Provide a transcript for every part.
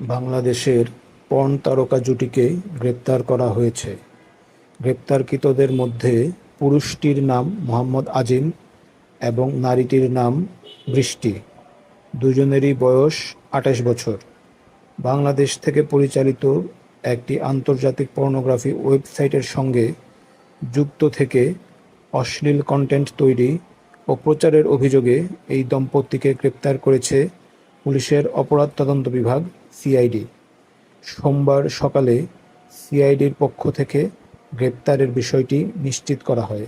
বাংলাদেশের পর্ন তারকা জুটিকে গ্রেপ্তার করা হয়েছে। গ্রেপ্তারকৃতদের মধ্যে পুরুষটির নাম মোহাম্মদ আজিম এবং নারীটির নাম বৃষ্টি। দুজনেরই বয়স আঠাশ বছর। বাংলাদেশ থেকে পরিচালিত একটি আন্তর্জাতিক পর্নোগ্রাফি ওয়েবসাইটের সঙ্গে যুক্ত থেকে অশ্লীল কন্টেন্ট তৈরি ও প্রচারের অভিযোগে এই দম্পতিকে গ্রেপ্তার করেছে পুলিশের অপরাধ তদন্ত বিভাগ সিআইডি। সোমবার সকালে সিআইডির পক্ষ থেকে গ্রেপ্তারের বিষয়টি নিশ্চিত করা হয়।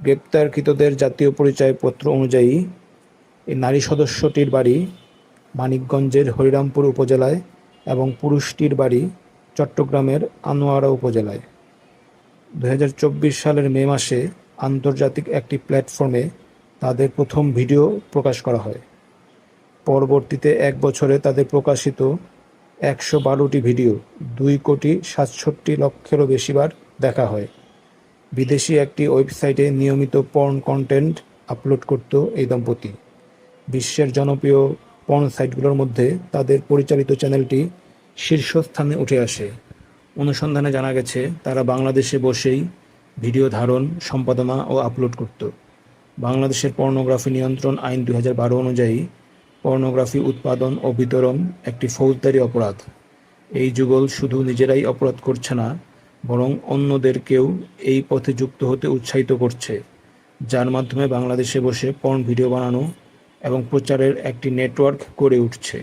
গ্রেপ্তারকৃতদের জাতীয় পরিচয়পত্র অনুযায়ী, এই নারী সদস্যটির বাড়ি মানিকগঞ্জের হরিরামপুর উপজেলায় এবং পুরুষটির বাড়ি চট্টগ্রামের আনোয়ারা উপজেলায়। দুহাজার চব্বিশ সালের মে মাসে আন্তর্জাতিক একটি প্ল্যাটফর্মে তাদের প্রথম ভিডিও প্রকাশ করা হয়। পরবর্তীতে এক বছরে তাদের প্রকাশিত একশো বারোটি ভিডিও, দুই কোটি সাতষট্টি লক্ষেরও বেশিবার দেখা হয়। বিদেশি একটি ওয়েবসাইটে নিয়মিত পর্ন কন্টেন্ট আপলোড করত এই দম্পতি। বিশ্বের জনপ্রিয় পর্ন সাইটগুলোর মধ্যে তাদের পরিচালিত চ্যানেলটি শীর্ষস্থানে উঠে আসে। অনুসন্ধানে জানা গেছে, তারা বাংলাদেশে বসেই ভিডিও ধারণ, সম্পাদনা ও আপলোড করত। বাংলাদেশের পর্নোগ্রাফি নিয়ন্ত্রণ আইন দুই হাজার বারো অনুযায়ী পর্নোগ্রাফি, উৎপাদন ও বিতরণ একটি ফৌজদারি অপরাধ। এই যুগল শুধু নিজেরাই অপরাধ করছে না, বরং অন্যদেরকেও এই পথে যুক্ত হতে উৎসাহিত করছে, যার মাধ্যমে বাংলাদেশে বসে পর্ন ভিডিও বানানো এবং প্রচারের একটি নেটওয়ার্ক গড়ে উঠছে।